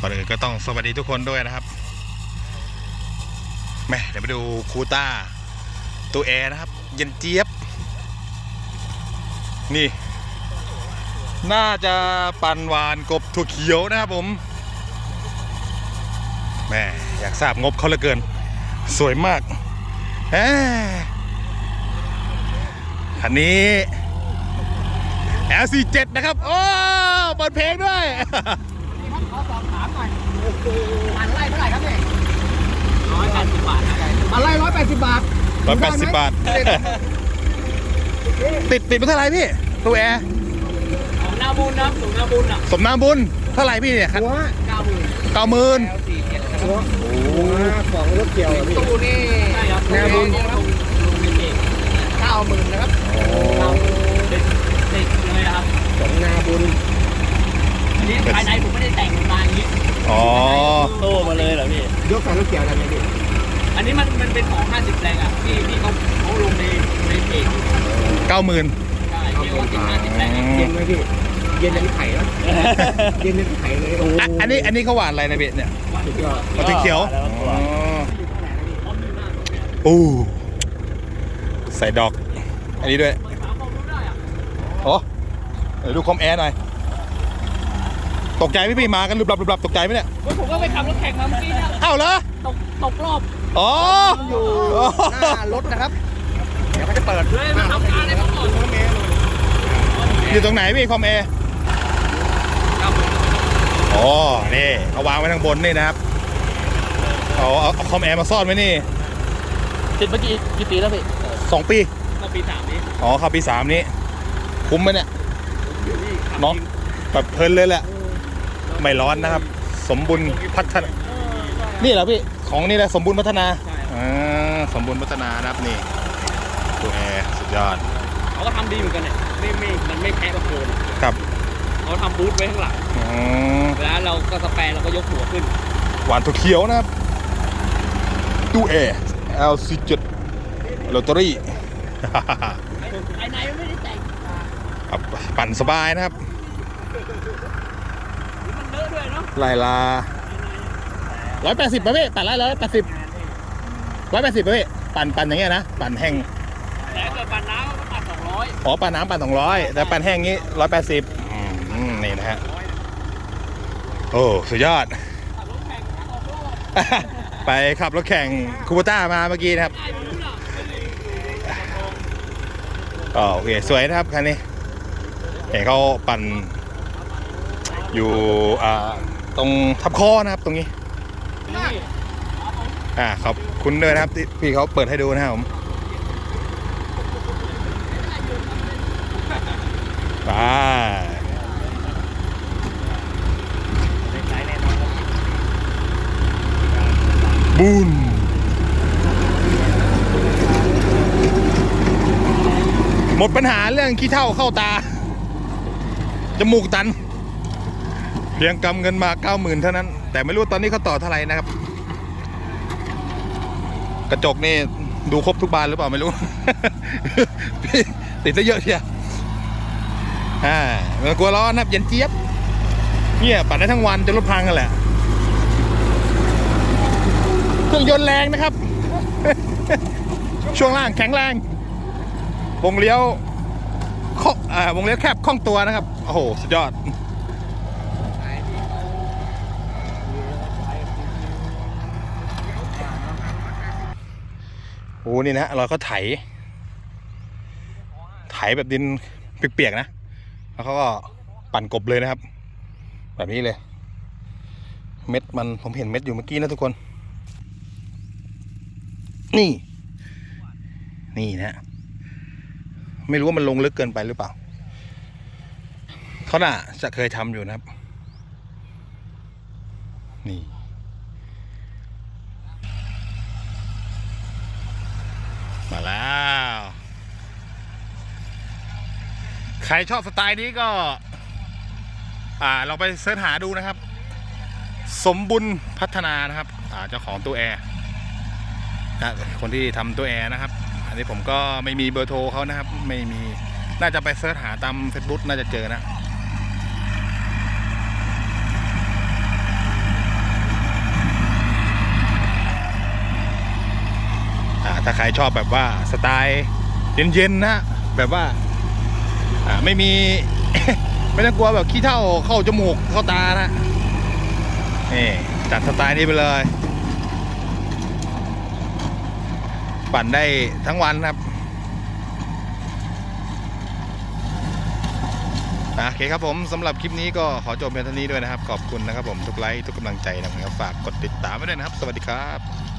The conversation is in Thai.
ก่อนอื่นก็ต้องสวัสดีทุกคนด้วยนะครับแม่เดี๋ยวไปดูคูต้าตัวแอร์นะครับ เย็นเจี๊ยบ นี่ น่าจะปันหวานกบถั่วเขียวนะครับผมแม่อยากทราบงบเขาเหลือเกิน สวยมากแหมคันนี้ L47 นะครับ โอ้เปิดเพลงด้วย อสอบถามหน่อยมันไล่เท่าไหร่ครับเนี่ยร้อยแปดสิบบาทมันไล่ร้อยแปดสิบบาทร้อยแปดสิบบาท ติดติดเป็นเท่าไหร่พี่ตัวแอร์ของนาบุญนะครับของนาบุญอะสมน้ำบุญเท่าไหร่พี่เนี่ยครับหัวเก้าหมื่นเก้าหมื่นแล้วสี่เจ็ดหัวของรถเกี่ยวพี่ตู้นี่ใช่ครับนาบุญนะครับเก้าหมื่นนะครับติดติดเลยนะครับของนาบุญอันนี้ภายในผมไม่ได้แต่งมาอย่างนี้ อ๋อ โต้มาเล ยเหรอพี่ยกของรถเกี่ยวอะไรเนี่ยพี่อันนี้มันมันเป็นของ 50 แรงอะพี่พี่เขาเขาลงในในเพจเก้าหมื่นใช่พี่ว่าเป็น50แรงอะเย็นไหมพี่เย็นเป็นไข่แล้วเย็นเป็นไข่เลยโอ้โหอันนี้อันนี้เขาหวานอะไรนะพี่เนี่ยสุดยอดปลาทูเขียวแล้วก็ตัวอ๋ออู้ใส่ดอก อันนี้ด้วยโอ้เดี๋ยวดูคอมแอร์หน่อย ตกใจไหมพี่มากันรุบรับรุบรับตกใจไหมเนี่ยผมก็ไปขับรถแข่งมาเมื่อกี้เนี่ยเอ้าเหรอตกตกรอบอ๋ออยู่หน้ารถนะครับเดี๋ยวเขาจะเปิดเลยมาทำการอะไรมาก่อนอยู่ตรงไหนพี่คอมแอร์อ๋อนี่เอาวางไว้ทางบนนี่นะครับเอาเอาเอาคอมแอร์มาซ่อนไว้นี่ติดเมื่อกี้กี่ปีแล้วพี่สองปีมาปีสามนี้อ๋อครับปีสามนี้ คุ้มไหมเนี่ยเน้องแบบเพลินเลยแหละ ไม่ร้อนนะครับ สมบูรณ์พัฒนานี่เหรอพี่ของนี่แหละสมบูรณ์พัฒนาใช่อ่าสมบูรณ์พัฒนานะครับนี่ตัวแอร์สุดยอดเขาก็ทำดีเหมือนกันเนี่ยไม่ไม่มันไม่แพ้กับโคนครับเขาทำบูธไว้ข้างหลังอืมเวลาเราก็สแปรเราก็ยกหัวขึ้น หวานถั่วเขียวนะครับตู้แอร์ L47 ลอตเตอรี่ภายในไม่ได้แต่งครับปั่นสบายนะครับมันเล อะด้วยเนาะลายลาร้อยแปดสิบป่ะพี่ปั่นละร้อยแปดสิบร้อยแปดสิบป่ะพี่ปั่นปั่นอย่างเงี้ยนะปั่นแห้งแต่ถ้าเกิดปั่นน้ำก็ปั่นสองร้อยขอปั่นน้ำปั่นสองร้อยแต่ปั่นแห้งงี้ร้อยแปดสิบนี่นะฮะโอ้สุดยอดขับรถแข่งออกรอบไปขับรถแข่งคูปต้ามาเมื่อกี้นะครับได้ไม่รู้น่ะอ๋อโอเคสวยนะครับคันนี้เห็นเขาปั่น อยู่อ่าตรงทับคอนะครับตรงนี้นี่อ่าขอบคุณด้วยนะครับที่พี่เขาเปิดให้ดูนะครับผมไปบูนหมดปัญหาเรื่องขี้เท่าเข้าตา จมูกตัน เพียงกำเงินมาเก้าหมื่นเท่านั้น แต่ไม่รู้ตอนนี้เขาต่อเท่าไหร่นะครับ กระจกนี่ดูครบทุกบานหรือเปล่าไม่รู้ ติดซะเยอะเชียวอ่ามันกลัวร้อนนะครับเย็นเจี๊ยบเนี่ยปั่นได้ทั้งวันจนรถพังกันแหละ เครื่องยนต์แรงนะครับ ช่วงล่างแข็งแรง วงเลี้ยวอ่าวงเลี้ยวแคบคล่องตัวนะครับ โอ้โห สุดยอด อ้นี่นะเราก็ไถ ไถแบบดินเปียกๆนะ แล้วเขาก็ปั่นกบเลยนะครับ แบบนี้เลย เม็ดมันผมเห็นเม็ดอยู่เมื่อกี้นะทุกคน นี่ นี่นะฮะไม่รู้ว่ามันลงลึกเกินไปหรือเปล่า เขาน่าจะเคยทำอยู่นะครับ นี่ มาแล้ว ใครชอบสไตล์นี้ก็ อ่าลองไปเสิร์ชหาดูนะครับ สมบุญพัฒนานะครับอ่าเจ้าของตัวแอร์นะคนที่ทำตัวแอร์นะครับ อันนี้ผมก็ไม่มีเบอร์โทรเขานะครับ ไม่มีน่าจะไปเสิร์ชหาตาม Facebook น่าจะเจอนะ ถ้าใครชอบแบบว่าสไตล์เย็นๆนะแบบว่าไม่มี ไม่ต้องกลัวแบบขี้เท่าเข้าจมูกเข้าตานะนี่จัดสไตล์นี้ไปเลย ปั่นได้ทั้งวันครับโอเคครับผมสำหรับคลิปนี้ก็ขอจบเพียงเท่านี้ด้วยนะครับ ขอบคุณนะครับผมทุกไลค์ทุกกำลังใจนะครับฝากกดติดตามไว้ด้วยนะครับ สวัสดีครับ